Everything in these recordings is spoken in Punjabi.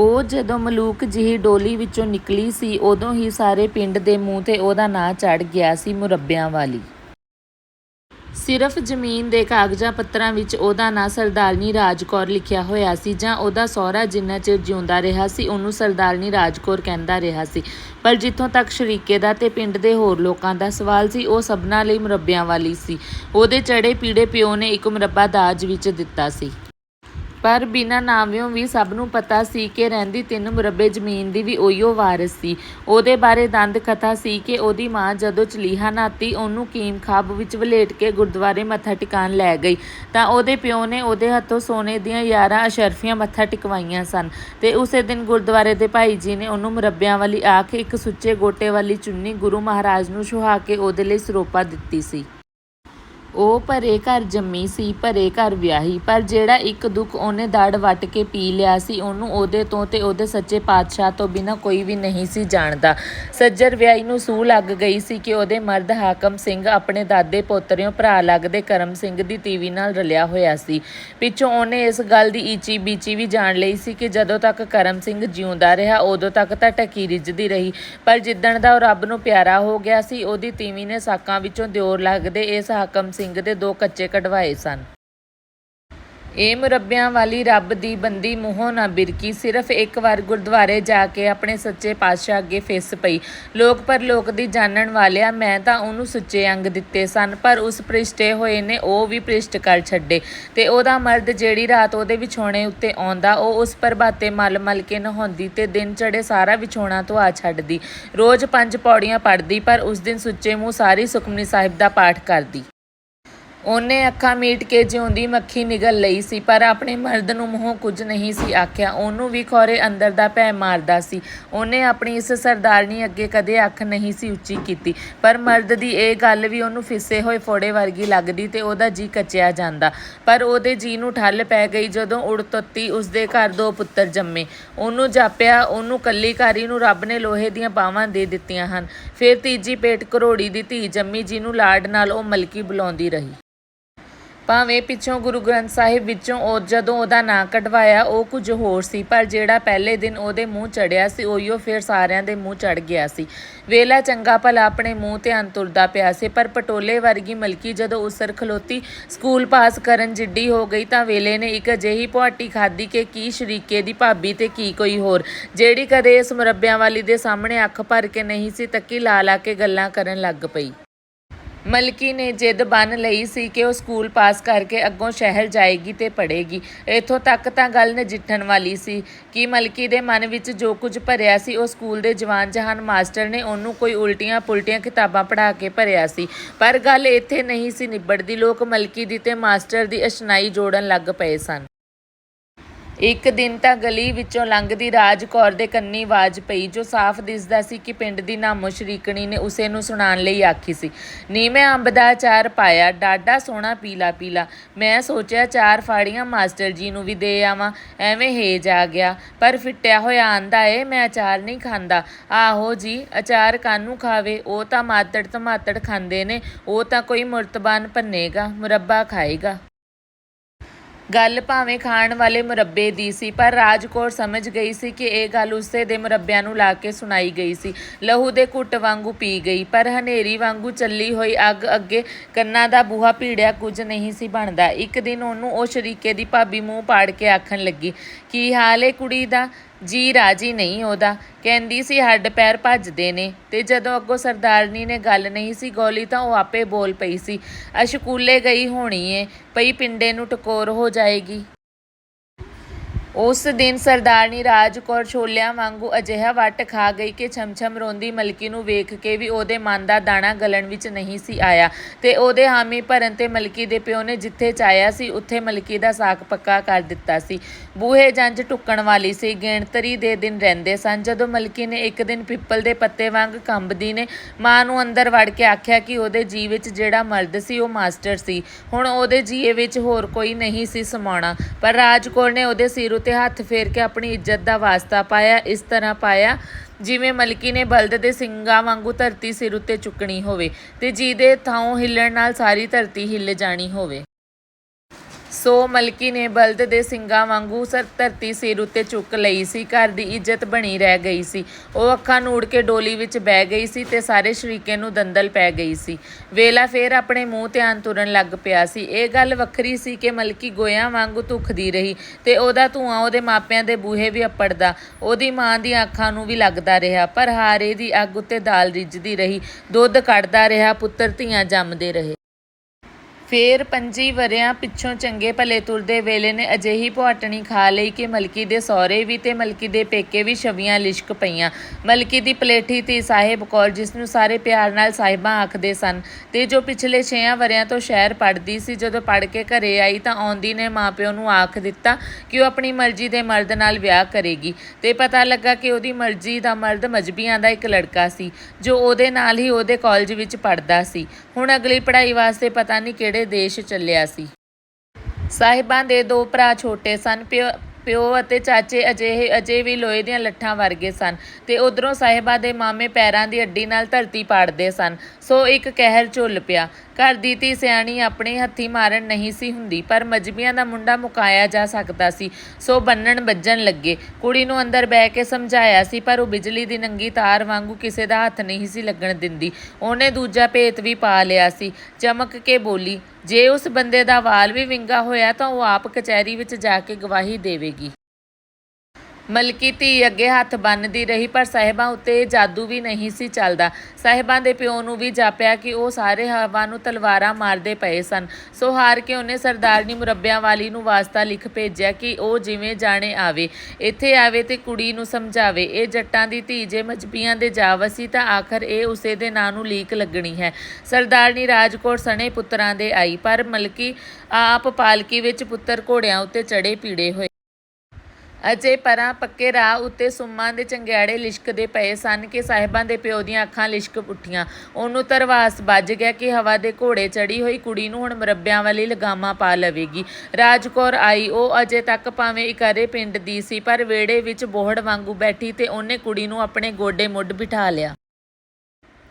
ਉਹ ਜਦੋਂ ਮਲੂਕ ਜਿਹੀ ਡੋਲੀ ਵਿੱਚੋਂ ਨਿਕਲੀ ਸੀ, ਉਦੋਂ ਹੀ ਸਾਰੇ ਪਿੰਡ ਦੇ ਮੂੰਹ ਤੇ ਉਹਦਾ ਨਾਂ ਚੜ ਗਿਆ ਸੀ ਮੁਰੱਬਿਆਂ ਵਾਲੀ। ਸਿਰਫ ਜ਼ਮੀਨ ਦੇ ਕਾਗਜ਼ਾਂ ਪੱਤਰਾਂ ਵਿੱਚ ਉਹਦਾ ਨਾਂ ਸਰਦਾਰਨੀ ਰਾਜਕੌਰ ਲਿਖਿਆ ਹੋਇਆ ਸੀ, ਜਾਂ ਉਹਦਾ ਸਹੁਰਾ ਜਿੰਨਾ ਚਿਰ ਜਿਉਂਦਾ ਰਿਹਾ ਸੀ, ਉਹਨੂੰ ਸਰਦਾਰਨੀ ਰਾਜਕੌਰ ਕਹਿੰਦਾ ਰਿਹਾ ਸੀ। ਪਰ ਜਿੱਥੋਂ ਤੱਕ ਸ਼ਰੀਕੇ ਦਾ ਤੇ ਪਿੰਡ ਦੇ ਹੋਰ ਲੋਕਾਂ ਦਾ ਸਵਾਲ ਸੀ, ਉਹ ਸਭਨਾਂ ਲਈ ਮੁਰੱਬਿਆਂ ਵਾਲੀ ਸੀ। ਉਹਦੇ ਚੜੇ ਪੀੜੇ ਪਿਓ ਨੇ ਇੱਕ ਮੁਰੱਬਾ ਦਾਜ ਵਿੱਚ ਦਿੱਤਾ ਸੀ। ਪਰ ਬਿਨਾਂ ਨਾਵਿਓਂ ਵੀ ਸਭ ਨੂੰ ਪਤਾ ਸੀ ਕਿ ਰਹਿੰਦੀ ਤਿੰਨ ਮੁਰੱਬੇ ਜ਼ਮੀਨ ਦੀ ਵੀ ਉਹੀਓ ਵਾਰਿਸ ਸੀ। ਉਹਦੇ ਬਾਰੇ ਦੰਦ ਕਥਾ ਸੀ ਕਿ ਉਹਦੀ ਮਾਂ ਜਦੋਂ ਚਲੀਹਾ ਨਾਤੀ ਉਹਨੂੰ ਕੀਮ ਖਾਬ ਵਿੱਚ ਵਲੇਟ ਕੇ ਗੁਰਦੁਆਰੇ ਮੱਥਾ ਟਿਕਾਣ ਲੈ ਗਈ। ਤਾਂ ਉਹਦੇ ਪਿਓ ਨੇ ਉਹਦੇ ਹੱਥੋਂ ਸੋਨੇ ਦੀਆਂ 11 ਅਸ਼ਰਫੀਆਂ ਮੱਥਾ ਟਿਕਵਾਈਆਂ ਸਨ ਤੇ ਉਸੇ ਦਿਨ ਗੁਰਦੁਆਰੇ ਦੇ ਭਾਈ ਜੀ ਨੇ ਉਹਨੂੰ ਮੁਰੱਬਿਆਂ ਵਾਲੀ ਆਖ ਇੱਕ ਸੁੱਚੇ ਗੋਟੇ ਵਾਲੀ ਚੁੰਨੀ ਗੁਰੂ ਮਹਾਰਾਜ ਨੂੰ ਸੁਹਾ ਕੇ ਉਹਦੇ ਲਈ ਸਰੋਪਾ ਦਿੱਤੀ ਸੀ। ਉਹ ਭਰੇ ਘਰ ਜੰਮੀ ਸੀ, ਭਰੇ ਘਰ ਵਿਆਹੀ। ਪਰ ਜਿਹੜਾ ਇੱਕ ਦੁੱਖ ਉਹਨੇ ਦੜ ਵੱਟ ਕੇ ਪੀ ਲਿਆ ਸੀ, ਉਹਨੂੰ ਉਹਦੇ ਤੋਂ ਤੇ ਉਹਦੇ ਸੱਚੇ ਪਾਤਸ਼ਾਹ ਤੋਂ ਬਿਨਾ ਕੋਈ ਵੀ ਨਹੀਂ ਸੀ ਜਾਣਦਾ। ਸੱਜਰ ਵਿਆਹੀ ਨੂੰ ਸੂ ਲੱਗ ਗਈ ਸੀ ਕਿ ਉਹਦੇ ਮਰਦ ਹਾਕਮ ਸਿੰਘ ਆਪਣੇ ਦਾਦੇ ਪੋਤਰਿਆਂ ਭਰਾ ਲੱਗਦੇ ਕਰਮ ਸਿੰਘ ਦੀ ਤੀਵੀ ਨਾਲ ਰਲਿਆ ਹੋਇਆ ਸੀ। ਪਿੱਛੋਂ ਉਹਨੇ ਇਸ ਗੱਲ ਦੀ ਈਚੀ ਬੀਚੀ ਵੀ ਜਾਣ ਲਈ ਸੀ ਕਿ ਜਦੋਂ ਤੱਕ ਕਰਮ ਸਿੰਘ ਜਿਉਂਦਾ ਰਿਹਾ, ਉਦੋਂ ਤੱਕ ਤਾਂ ਟਕੀ ਰਿੱਝਦੀ ਰਹੀ। ਪਰ ਜਿੱਦਣ ਦਾ ਉਹ ਰੱਬ ਨੂੰ ਪਿਆਰਾ ਹੋ ਗਿਆ ਸੀ, ਉਹਦੀ ਤੀਵੀ ਨੇ ਸਾਕਾਂ ਵਿੱਚੋਂ ਦਿਓਰ ਲੱਗਦੇ ਇਸ ਹਾਕਮ ਸਿੰਘ ਸਿੰਘ ਦੇ ਦੋ ਕੱਚੇ ਕਢਵਾਏ ਸਨ। ਇਹ ਮੁਰੱਬਿਆਂ ਵਾਲੀ ਰੱਬ ਦੀ ਬੰਦੀ ਮੂੰਹੋਂ ਨਾ ਬਿਰਕੀ, ਸਿਰਫ ਇੱਕ ਵਾਰ ਗੁਰਦੁਆਰੇ ਜਾ ਕੇ ਆਪਣੇ ਸੱਚੇ ਪਾਤਸ਼ਾਹ ਅੱਗੇ ਫਿਸ ਪਈ। ਲੋਕ ਪਰ ਲੋਕ ਦੀ ਜਾਣਨ ਵਾਲਿਆ ਮੈਂ ਤਾਂ ਉਹਨੂੰ ਸੁੱਚੇ ਅੰਗ ਦਿੱਤੇ ਸਨ, ਪਰ ਉਸ ਪ੍ਰਿਸ਼ਟੇ ਹੋਏ ਨੇ ਉਹ ਵੀ ਪ੍ਰਿਸ਼ਟ ਕਰ ਛੱਡੇ। ਤੇ ਉਹਦਾ ਮਰਦ ਜਿਹੜੀ ਰਾਤ ਉਹਦੇ ਵਿਛੋਣੇ ਉੱਤੇ ਆਉਂਦਾ, ਉਹ ਉਸ ਪ੍ਰਭਾਤੇ ਮਲ ਮਲ ਕੇ ਨਹਾਉਂਦੀ ਤੇ ਦਿਨ ਚੜੇ ਸਾਰਾ ਵਿਛੋਣਾ ਤੋਂ ਆ ਛੱਡਦੀ। ਰੋਜ਼ ਪੰਜ ਪੌੜੀਆਂ ਪੜਦੀ ਪਰ ਉਸ ਦਿਨ ਸੁੱਚੇ ਮੂੰਹ ਸਾਰੀ ਸੁਖਮਨੀ ਸਾਹਿਬ ਦਾ ਪਾਠ ਕਰਦੀ। ਉਹਨੇ ਅੱਖਾਂ ਮੀਟ ਕੇ ਜਿਉਂਦੀ ਮੱਖੀ ਨਿਗਲ ਲਈ ਸੀ, ਪਰ ਆਪਣੇ ਮਰਦ ਨੂੰ ਮੂੰਹੋਂ ਕੁਝ ਨਹੀਂ ਸੀ ਆਖਿਆ। ਉਹਨੂੰ ਵੀ ਖੋਰੇ ਅੰਦਰ ਦਾ ਭੈ ਮਾਰਦਾ ਸੀ। ਉਹਨੇ ਆਪਣੀ ਇਸ ਸਰਦਾਰਨੀ ਅੱਗੇ ਕਦੇ ਅੱਖ ਨਹੀਂ ਸੀ ਉੱਚੀ ਕੀਤੀ, ਪਰ ਮਰਦ ਦੀ ਇਹ ਗੱਲ ਵੀ ਉਹਨੂੰ ਫਿੱਸੇ ਹੋਏ ਫੋੜੇ ਵਰਗੀ ਲੱਗਦੀ ਤੇ ਉਹਦਾ ਜੀ ਕੱਚਿਆ ਜਾਂਦਾ। ਪਰ ਉਹਦੇ ਜੀ ਨੂੰ ਠੱਲ ਪੈ ਗਈ ਜਦੋਂ ਉੜਤੁੱਤੀ ਉਸਦੇ ਘਰ ਦੋ ਪੁੱਤਰ ਜੰਮੇ। ਉਹਨੂੰ ਜਾਪਿਆ, ਉਹਨੂੰ ਕੱਲੀ ਘਾਰੀ ਨੂੰ ਰੱਬ ਨੇ ਲੋਹੇ ਦੀਆਂ ਬਾਹਾਂ ਦੇ ਦਿੱਤੀਆਂ ਹਨ। ਫਿਰ ਤੀਜੀ ਪੇਟ ਕਰੋੜੀ ਦੀ ਧੀ ਜੰਮੀ ਜਿਹਨੂੰ ਲਾਡ ਨਾਲ ਉਹ ਮਲਕੀ ਬੁਲਾਉਂਦੀ ਰਹੀ। ਭਾਵੇਂ ਪਿੱਛੋਂ ਗੁਰੂ ਗ੍ਰੰਥ ਸਾਹਿਬ ਵਿੱਚੋਂ ਉਹ ਜਦੋਂ ਉਹਦਾ ਨਾਂ ਕਢਵਾਇਆ, ਉਹ ਕੁਝ ਹੋਰ ਸੀ, ਪਰ ਜਿਹੜਾ ਪਹਿਲੇ ਦਿਨ ਉਹਦੇ ਮੂੰਹ ਚੜਿਆ ਸੀ, ਉਹੀਓ ਫਿਰ ਸਾਰਿਆਂ ਦੇ ਮੂੰਹ ਚੜ ਗਿਆ ਸੀ। ਵੇਲਾ ਚੰਗਾ ਭਲਾ ਆਪਣੇ ਮੂੰਹ ਤੇ ਅੰਤੁਰਦਾ ਪਿਆ ਸੀ, ਪਰ ਪਟੋਲੇ ਵਰਗੀ ਮਲਕੀ ਜਦੋਂ ਉਸਰ ਖਲੋਤੀ, ਸਕੂਲ ਪਾਸ ਕਰਨ ਜਿੱਡੀ ਹੋ ਗਈ ਤਾਂ ਵੇਲੇ ਨੇ ਇੱਕ ਅਜਿਹੀ ਪੁਆਟੀ ਖਾਦੀ ਕਿ ਕੀ ਸ਼ਰੀਕੇ ਦੀ ਭਾਬੀ ਤੇ ਕੀ ਕੋਈ ਹੋਰ। ਜਿਹੜੀ ਕਦੇ ਇਸ ਮੁਰੱਬਿਆਂ ਵਾਲੀ ਦੇ ਸਾਹਮਣੇ ਅੱਖ ਭਰ ਕੇ ਨਹੀਂ ਸੀ, ਤੱਕੀ ਲਾ ਲਾ ਕੇ ਗੱਲਾਂ ਕਰਨ ਲੱਗ ਪਈ। ਮਲਕੀ ਨੇ ਜਿੱਦ ਬੰਨ ਲਈ ਸੀ ਕਿ ਉਹ ਸਕੂਲ ਪਾਸ ਕਰਕੇ ਅੱਗੋਂ ਸ਼ਹਿਰ ਜਾਏਗੀ ਤੇ ਪੜ੍ਹੇਗੀ। ਇੱਥੋਂ ਤੱਕ ਤਾਂ ਗੱਲ ਨਜਿੱਠਣ ਵਾਲੀ ਸੀ ਕਿ ਮਲਕੀ ਦੇ ਮਨ ਵਿੱਚ ਜੋ ਕੁਝ ਭਰਿਆ ਸੀ, ਉਹ ਸਕੂਲ ਦੇ ਜਵਾਨ ਜਹਾਨ ਮਾਸਟਰ ਨੇ ਉਹਨੂੰ ਕੋਈ ਉਲਟੀਆਂ ਪੁਲਟੀਆਂ ਕਿਤਾਬਾਂ ਪੜ੍ਹਾ ਕੇ ਭਰਿਆ ਸੀ। ਪਰ ਗੱਲ ਇੱਥੇ ਨਹੀਂ ਸੀ ਨਿਬੜਦੀ। ਲੋਕ ਮਲਕੀ ਦੀ ਤੇ ਮਾਸਟਰ ਦੀ ਅਸ਼ਨਾਈ ਜੋੜਨ ਲੱਗ ਪਏ ਸਨ। ਇੱਕ ਦਿਨ ਤਾਂ ਗਲੀ ਵਿੱਚੋਂ ਲੰਘਦੀ ਰਾਜ ਕੌਰ ਦੇ ਕੰਨੀ ਆਵਾਜ਼ ਪਈ, ਜੋ ਸਾਫ਼ ਦਿਸਦਾ ਸੀ ਕਿ ਪਿੰਡ ਦੀ ਨਾਮੋ ਸ਼ਰੀਕਣੀ ਨੇ ਉਸੇ ਨੂੰ ਸੁਣਾਉਣ ਲਈ ਆਖੀ ਸੀ। ਨੀ ਮੈਂ ਅੰਬ ਦਾ ਅਚਾਰ ਪਾਇਆ ਡਾਡਾ ਸੋਹਣਾ ਪੀਲਾ ਪੀਲਾ। ਮੈਂ ਸੋਚਿਆ, ਚਾਰ ਫਾੜੀਆਂ ਮਾਸਟਰ ਜੀ ਨੂੰ ਵੀ ਦੇ ਆਵਾਂ। ਐਵੇਂ ਹੇਜ ਆ ਗਿਆ, ਪਰ ਫਿੱਟਿਆ ਹੋਇਆ ਆਂਦਾ ਏ, ਮੈਂ ਅਚਾਰ ਨਹੀਂ ਖਾਂਦਾ। ਆਹੋ ਜੀ, ਅਚਾਰ ਕਾਨੂੰ ਖਾਵੇ? ਉਹ ਤਾਂ ਮਾਤੜ ਧਮਾਤੜ ਖਾਂਦੇ ਨੇ, ਉਹ ਤਾਂ ਕੋਈ ਮੁਰਤਬਾਨ ਭੰਨੇਗਾ, ਮੁਰੱਬਾ ਖਾਏਗਾ। ਗੱਲ ਭਾਵੇਂ ਖਾਣ ਵਾਲੇ ਮੁਰੱਬੇ ਦੀ ਸੀ, ਪਰ ਰਾਜਕੌਰ ਸਮਝ ਗਈ ਸੀ ਕਿ ਇਹ ਗੱਲ ਉਸੇ ਦੇ ਮੁਰੱਬਿਆਂ ਨੂੰ ਲਾ ਕੇ ਸੁਣਾਈ ਗਈ ਸੀ। ਲਹੂ ਦੇ ਘੁੱਟ ਵਾਂਗੂ ਪੀ ਗਈ, ਪਰ ਹਨੇਰੀ ਵਾਂਗੂ ਚੱਲੀ ਹੋਈ ਅੱਗ ਅੱਗੇ ਕੰਨਾਂ ਦਾ ਬੂਹਾ ਭੀੜਿਆ ਕੁਝ ਨਹੀਂ ਸੀ ਬਣਦਾ। ਇੱਕ ਦਿਨ ਉਹਨੂੰ ਉਹ ਸ਼ਰੀਕੇ ਦੀ ਭਾਬੀ ਮੂੰਹ ਪਾੜ ਕੇ ਆਖਣ ਲੱਗੀ, ਕੀ ਹਾਲ ਏ ਕੁੜੀ ਦਾ? ਜੀ ਰਾਜੀ ਨਹੀਂ ਉਹਦਾ। ਕਹਿੰਦੀ ਸੀ, ਹੱਡ ਪੈਰ ਭੱਜਦੇ ਨੇ ਤੇ ਜਦੋਂ ਅੱਗੋਂ ਸਰਦਾਰਨੀ ਨੇ ਗੱਲ ਨਹੀਂ ਸੀ ਗੋਲੀ ਤਾਂ ਉਹ ਆਪੇ ਬੋਲ ਪਈ ਸੀ, ਅਸ਼ਕੂਲੇ ਗਈ ਹੋਣੀ ਏ ਪਈ ਪਿੰਡੇ ਨੂੰ ਟਕੋਰ ਹੋ ਜਾਏਗੀ। ਉਸ ਦਿਨ ਸਰਦਾਰਨੀ ਰਾਜ ਕੌਰ ਛੋਲਿਆਂ ਵਾਂਗੂ ਅਜਿਹਾ ਵੱਟ ਖਾ ਗਈ ਕਿ ਛਮਛਮ ਰੋਂਦੀ ਮਲਕੀ ਨੂੰ ਵੇਖ ਕੇ ਵੀ ਉਹਦੇ ਮਨ ਦਾ ਦਾਣਾ ਗਲਣ ਵਿੱਚ ਨਹੀਂ ਸੀ ਆਇਆ। ਤੇ ਉਹਦੇ ਹਾਮੀ ਭਰਨ ਤੇ ਮਲਕੀ ਦੇ ਪਿਓ ਨੇ ਜਿੱਥੇ ਚਾਹਿਆ ਸੀ, ਉੱਥੇ ਮਲਕੀ ਦਾ ਸਾਕ ਪੱਕਾ ਕਰ ਦਿੱਤਾ ਸੀ। ਬੂਹੇ ਜੰਜ ਟੁੱਕਣ ਵਾਲੀ ਸੀ, ਗਿਣਤਰੀ ਦੇ ਦਿਨ ਰਹਿੰਦੇ ਸਨ। ਜਦੋਂ ਮਲਕੀ ਨੇ ਇੱਕ ਦਿਨ ਪਿੱਪਲ ਦੇ ਪੱਤੇ ਵਾਂਗ ਕੰਬਦੀ ਨੇ, ਮਾਂ ਨੂੰ ਅੰਦਰ ਵੜ ਕੇ ਆਖਿਆ ਕਿ ਉਹਦੇ ਜੀ ਵਿੱਚ ਜਿਹੜਾ ਮਰਦ ਸੀ, ਉਹ ਮਾਸਟਰ ਸੀ। ਹੁਣ ਉਹਦੇ ਜੀਏ ਵਿੱਚ ਹੋਰ ਕੋਈ ਨਹੀਂ ਸੀ ਸਮਾਉਣਾ। ਪਰ ਰਾਜ ਕੌਰ ਨੇ ਉਹਦੇ ਸਿਰ ਉੱਤੇ ਹੱਥ ਫੇਰ ਕੇ ਆਪਣੀ ਇੱਜ਼ਤ ਦਾ ਵਾਸਤਾ ਪਾਇਆ, ਇਸ ਤਰ੍ਹਾਂ ਪਾਇਆ, ਜਿਵੇਂ ਮਲਕੀ ਨੇ ਬਲਦ ਦੇ ਸਿੰਘਾਂ ਵਾਂਗੂ ਧਰਤੀ ਸਿਰ ਉੱਤੇ ਚੁੱਕਣੀ ਹੋਵੇ ਤੇ ਜਿਹਦੇ ਥਾਂ ਹਿੱਲਣ ਨਾਲ ਸਾਰੀ ਧਰਤੀ ਹਿੱਲ ਜਾਣੀ ਹੋਵੇ। ਸੋ ਮਲਕੀ ਨੇ ਬਲਦ ਦੇ ਸਿੰਗਾਂ ਵਾਂਗੂ ਸਰ ਧਰਤੀ ਸਿਰ ਉੱਤੇ ਚੁੱਕ ਲਈ ਸੀ, ਘਰ ਦੀ ਇੱਜ਼ਤ ਬਣੀ ਰਹਿ ਗਈ ਸੀ। ਉਹ ਅੱਖਾਂ ਨੂੜ ਕੇ ਡੋਲੀ ਵਿੱਚ ਬਹਿ ਗਈ ਸੀ ਤੇ ਸਾਰੇ ਸ਼ਰੀਕੇ ਨੂੰ ਦੰਦਲ ਪੈ ਗਈ ਸੀ। ਵੇਲਾ ਫੇਰ ਆਪਣੇ ਮੂੰਹ ਧਿਆਨ ਤੁਰਨ ਲੱਗ ਪਿਆ ਸੀ। ਇਹ ਗੱਲ ਵੱਖਰੀ ਸੀ ਕਿ ਮਲਕੀ ਗੋਇਆਂ ਵਾਂਗੂ ਧੁਖਦੀ ਰਹੀ ਤੇ ਉਹਦਾ ਧੂਆਂ ਉਹਦੇ ਮਾਪਿਆਂ ਦੇ ਬੂਹੇ ਵੀ ਅੱਪੜਦਾ, ਉਹਦੀ ਮਾਂ ਦੀਆਂ ਅੱਖਾਂ ਨੂੰ ਵੀ ਲੱਗਦਾ ਰਿਹਾ, ਪਰ ਹਾਰੇ ਦੀ ਅੱਗ ਉੱਤੇ ਦਾਲ ਰਿੱਝਦੀ ਰਹੀ, ਦੁੱਧ ਕੱਢਦਾ ਰਿਹਾ, ਪੁੱਤਰ ਧੀਆਂ ਜੰਮਦੇ ਰਹੇ। ਫੇਰ ਪੰਜੀ ਵਰਿਆਂ ਪਿੱਛੋਂ ਚੰਗੇ ਭਲੇ ਤੁਰਦੇ ਵੇਲੇ ਨੇ ਅਜਿਹੀ ਪੁਆਟਣੀ ਖਾ ਲਈ ਕਿ ਮਲਕੀ ਦੇ ਸਹੁਰੇ ਵੀ ਤੇ ਮਲਕੀ ਦੇ ਪੇਕੇ ਵੀ ਛਵੀਆਂ ਲਿਸ਼ਕ ਪਈਆਂ। ਮਲਕੀ ਦੀ ਪਲੇਠੀ ਧੀ ਸਾਹਿਬ ਕੌਰ, ਜਿਸ ਨੂੰ ਸਾਰੇ ਪਿਆਰ ਨਾਲ ਸਾਹਿਬਾਂ ਆਖਦੇ ਸਨ ਤੇ ਜੋ ਪਿਛਲੇ 6 ਵਰਿਆਂ ਤੋਂ ਸ਼ਹਿਰ ਪੜ੍ਹਦੀ ਸੀ, ਜਦੋਂ ਪੜ੍ਹ ਕੇ ਘਰੇ ਆਈ ਤਾਂ ਆਉਂਦੀ ਨੇ ਮਾਪਿਓ ਨੂੰ ਆਖ ਦਿੱਤਾ ਕਿ ਉਹ ਆਪਣੀ ਮਰਜ਼ੀ ਦੇ ਮਰਦ ਨਾਲ ਵਿਆਹ ਕਰੇਗੀ ਤੇ ਪਤਾ ਲੱਗਾ ਕਿ ਉਹਦੀ ਮਰਜ਼ੀ ਦਾ ਮਰਦ ਮਜਬੀਆਂ ਦਾ ਇੱਕ ਲੜਕਾ ਸੀ, ਜੋ ਉਹਦੇ ਨਾਲ ਹੀ ਉਹਦੇ ਕਾਲਜ ਵਿੱਚ ਪੜ੍ਹਦਾ ਸੀ। ਹੁਣ ਅਗਲੀ ਪੜ੍ਹਾਈ ਵਾਸਤੇ ਪਤਾ ਨਹੀਂ ਕਿਹੜੇ ਦੇਸ਼ ਚੱਲਿਆ ਸੀ? ਸਾਹਿਬਾਂ ਦੇ ਦੋ ਭਰਾ ਛੋਟੇ ਸਨ ਪਿਓ ਅਤੇ ਚਾਚੇ ਅਜਿਹੇ, ਅਜੇ ਵੀ ਲੋਹੇ ਦੀਆਂ ਲੱਠਾਂ ਵਰਗੇ ਸਨ ਤੇ ਉਧਰੋਂ ਸਾਹਿਬਾਂ ਦੇ ਮਾਮੇ ਪੈਰਾਂ ਦੀ ਅੱਡੀ ਨਾਲ ਧਰਤੀ ਪਾੜਦੇ ਸਨ। ਸੋ ਇੱਕ ਕਹਿਰ ਝੁੱਲ ਪਿਆ। ਘਰ ਦੀ ਧੀ ਸਿਆਣੀ ਆਪਣੇ ਹੱਥੀ ਮਾਰਨ ਨਹੀਂ ਸੀ ਹੁੰਦੀ, ਪਰ ਮਜਬੀਆਂ ਦਾ ਮੁੰਡਾ ਮੁਕਾਇਆ ਜਾ ਸਕਦਾ ਸੀ। ਸੋ ਬੰਨਣ ਵੱਜਣ ਲੱਗੇ। ਕੁੜੀ ਨੂੰ ਅੰਦਰ ਬਹਿ ਕੇ ਸਮਝਾਇਆ ਸੀ, ਪਰ ਉਹ ਬਿਜਲੀ ਦੀ ਨੰਗੀ ਤਾਰ ਵਾਂਗੂ ਕਿਸੇ ਦਾ ਹੱਥ ਨਹੀਂ ਸੀ ਲੱਗਣ ਦਿੰਦੀ। ਉਹਨੇ ਦੂਜਾ ਭੇਤ ਵੀ ਪਾ ਲਿਆ ਸੀ। ਚਮਕ ਕੇ ਬੋਲੀ ਜੇ ਉਸ ਬੰਦੇ ਦਾ ਵਾਲ ਵੀ ਵਿੰਗਾ ਹੋਇਆ ਤਾਂ ਉਹ ਆਪ ਕਚਹਿਰੀ ਵਿੱਚ ਜਾ ਕੇ ਗਵਾਹੀ ਦੇਵੇਗੀ। ਮਲਕੀ ਧੀ ਅੱਗੇ ਹੱਥ ਬੰਨਦੀ ਰਹੀ, ਪਰ ਸਾਹਿਬਾਂ ਉੱਤੇ ਇਹ ਜਾਦੂ ਵੀ ਨਹੀਂ ਸੀ ਚੱਲਦਾ। ਸਾਹਿਬਾਂ ਦੇ ਪਿਓ ਨੂੰ ਵੀ ਜਾਪਿਆ ਕਿ ਉਹ ਸਾਰੇ ਹਵਾ ਨੂੰ ਤਲਵਾਰਾਂ ਮਾਰਦੇ ਪਏ ਸਨ। ਸੋ ਹਾਰ ਕੇ ਉਹਨੇ ਸਰਦਾਰਨੀ ਮੁਰੱਬਿਆਂ ਵਾਲੀ ਨੂੰ ਵਾਸਤਾ ਲਿਖ ਭੇਜਿਆ ਕਿ ਉਹ ਜਿਵੇਂ ਜਾਣੇ ਆਵੇ, ਇੱਥੇ ਆਵੇ ਤੇ ਕੁੜੀ ਨੂੰ ਸਮਝਾਵੇ। ਇਹ ਜੱਟਾਂ ਦੀ ਧੀ ਜੇ ਮਜਬੀਆਂ ਦੇ ਜਾਵਸੀ, ਤਾਂ ਆਖਰ ਇਹ ਉਸੇ ਦੇ ਨਾਂ ਨੂੰ ਲੀਕ ਲੱਗਣੀ ਹੈ। ਸਰਦਾਰਨੀ ਰਾਜਕੋਟ ਸਣੇ ਪੁੱਤਰਾਂ ਦੇ ਆਈ, ਪਰ ਮਲਕੀ ਆਪ ਪਾਲਕੀ ਵਿੱਚ ਪੁੱਤਰ ਘੋੜਿਆਂ ਉੱਤੇ ਚੜੇ ਪੀੜੇ ਹੋਏ। ਅਜੇ ਪਰਾਂ ਪੱਕੇ ਰਾਹ ਉੱਤੇ ਸੁੰਮਾਂ ਦੇ ਚੰਗਿਆੜੇ ਲਿਸ਼ਕਦੇ ਪਏ ਸਨ ਕਿ ਸਾਹਿਬਾਂ ਦੇ ਪਿਓ ਦੀਆਂ ਅੱਖਾਂ ਲਿਸ਼ਕ ਉੱਠੀਆਂ ਉਹਨੂੰ ਤਰਵਾਸ ਵੱਜ ਗਿਆ ਕਿ ਹਵਾ ਦੇ ਘੋੜੇ ਚੜੀ ਹੋਈ ਕੁੜੀ ਨੂੰ ਹੁਣ ਮੁਰੱਬਿਆਂ ਵਾਲੀ ਲਗਾਮਾਂ ਪਾ ਲਵੇਗੀ। ਰਾਜਕੌਰ ਆਈ, ਉਹ ਅਜੇ ਤੱਕ ਭਾਵੇਂ ਇਕਾਰੇ ਪਿੰਡ ਦੀ ਸੀ, ਪਰ ਵਿਹੜੇ ਵਿੱਚ ਬੋਹੜ ਵਾਂਗੂ ਬੈਠੀ ਤੇ ਉਹਨੇ ਕੁੜੀ ਨੂੰ ਆਪਣੇ ਗੋਡੇ ਮੁੱਢ ਬਿਠਾ ਲਿਆ।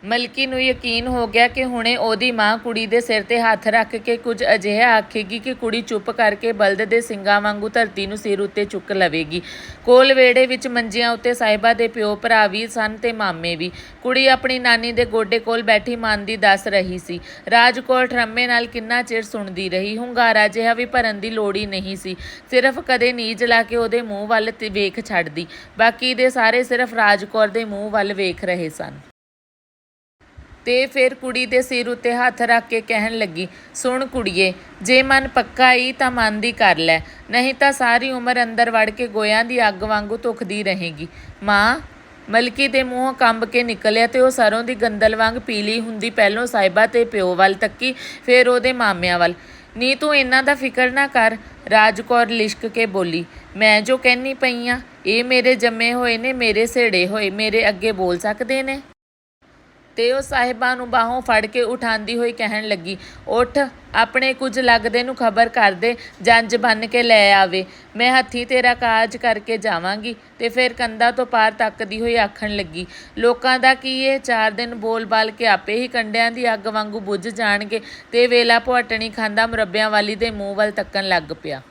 ਮਲਕੀ ਨੂੰ ਯਕੀਨ ਹੋ ਗਿਆ ਕਿ ਹੁਣੇ ਉਹਦੀ ਮਾਂ ਕੁੜੀ ਦੇ ਸਿਰ ਤੇ ਹੱਥ ਰੱਖ ਕੇ ਕੁਝ ਅਜਿਹਾ ਆਖੇਗੀ ਕਿ ਕੁੜੀ ਚੁੱਪ ਕਰਕੇ ਬਲਦ ਦੇ ਸਿੰਗਾਂ ਵਾਂਗੂ ਧਰਤੀ ਨੂੰ ਸਿਰ ਉੱਤੇ ਚੁੱਕ ਲਵੇਗੀ। ਕੋਲ ਵੇੜੇ ਵਿੱਚ ਮੰਜੀਆਂ ਉੱਤੇ ਸਾਹਿਬਾ ਦੇ ਪਿਓ ਭਰਾ ਵੀ ਸਨ ਤੇ ਮਾਮੇ ਵੀ। ਕੁੜੀ ਆਪਣੀ ਨਾਨੀ ਦੇ ਗੋਡੇ ਕੋਲ ਬੈਠੀ ਮਨ ਦੀ ਦੱਸ ਰਹੀ ਸੀ। ਰਾਜਕੋਟ ਠਰਮੇ ਨਾਲ ਕਿੰਨਾ ਚਿਰ ਸੁਣਦੀ ਰਹੀ। ਹੁੰਗਾਰਾ ਜਿਹਾ ਵੀ ਭਰਨ ਦੀ ਲੋੜ ਹੀ ਨਹੀਂ ਸੀ। ਸਿਰਫ ਕਦੇ ਨੀਜ ਲਾ ਕੇ ਉਹਦੇ ਮੂੰਹ ਵੱਲ ਵੇਖ ਛੱਡਦੀ। ਬਾਕੀ ਦੇ ਸਾਰੇ ਸਿਰਫ ਰਾਜਕੌਰ ਦੇ ਮੂੰਹ ਵੱਲ ਵੇਖ ਰਹੇ ਸਨ। ਤੇ ਫਿਰ ਕੁੜੀ ਦੇ ਸਿਰ ਉੱਤੇ ਹੱਥ ਰੱਖ ਕੇ ਕਹਿਣ ਲੱਗੀ, ਸੁਣ ਕੁੜੀਏ, ਜੇ ਮਨ ਪੱਕਾ ਈ ਤਾਂ ਮਨ ਦੀ ਕਰ ਲੈ, ਨਹੀਂ ਤਾਂ ਸਾਰੀ ਉਮਰ ਅੰਦਰ ਵੜ ਕੇ ਗੋਇਆਂ ਦੀ ਅੱਗ ਵਾਂਗੂ ਧੁਖਦੀ ਰਹੇਗੀ। ਮਾਂ, ਮਲਕੀ ਦੇ ਮੂੰਹੋਂ ਕੰਬ ਕੇ ਨਿਕਲਿਆ ਤੇ ਉਹ ਸਰੋਂ ਦੀ ਗੰਦਲ ਵਾਂਗ ਪੀਲੀ ਹੁੰਦੀ ਪਹਿਲੋਂ ਸਾਹਿਬਾ ਤੇ ਪਿਓ ਵੱਲ ਤੱਕੀ, ਫਿਰ ਉਹਦੇ ਮਾਮਿਆਂ ਵੱਲ। ਨੀ ਤੂੰ ਇਹਨਾਂ ਦਾ ਫਿਕਰ ਨਾ ਕਰ, ਰਾਜਕੌਰ ਲਿਸ਼ਕ ਕੇ ਬੋਲੀ, ਮੈਂ ਜੋ ਕਹਿਨੀ ਪਈ ਆ, ਇਹ ਮੇਰੇ ਜੰਮੇ ਹੋਏ ਨੇ, ਮੇਰੇ ਸੇੜੇ ਹੋਏ, ਮੇਰੇ ਅੱਗੇ ਬੋਲ ਸਕਦੇ ਨੇ? ਤੇ ਉਹ ਸਾਹਿਬਾਂ ਨੂੰ ਬਾਹੋਂ ਫੜ ਕੇ ਉਠਾਉਂਦੀ ਹੋਈ ਕਹਿਣ ਲੱਗੀ, ਉੱਠ, ਆਪਣੇ ਕੁਝ ਲੱਗਦੇ ਨੂੰ ਖਬਰ ਕਰ ਦੇ, ਜੰਜ ਬੰਨ ਕੇ ਲੈ ਆਵੇ। ਮੈਂ ਹੱਥੀ ਤੇਰਾ ਕਾਜ ਕਰਕੇ ਜਾਵਾਂਗੀ। ਤੇ ਫਿਰ ਕੰਧਾਂ ਤੋਂ ਪਾਰ ਤੱਕਦੀ ਹੋਈ ਆਖਣ ਲੱਗੀ, ਲੋਕਾਂ ਦਾ ਕੀ ਇਹ ਚਾਰ ਦਿਨ ਬੋਲ-ਬਾਲ ਕੇ ਆਪੇ ਹੀ ਕੰਡਿਆਂ ਦੀ ਅੱਗ ਵਾਂਗੂ ਬੁੱਝ ਜਾਣਗੇ ਤੇ ਵੇਲਾ ਪੁਆਟਣੀ ਖਾਂਦਾ ਮੁਰੱਬਿਆਂ ਵਾਲੀ ਦੇ ਮੂੰਹ ਵੱਲ ਤੱਕਣ ਲੱਗ ਪਿਆ।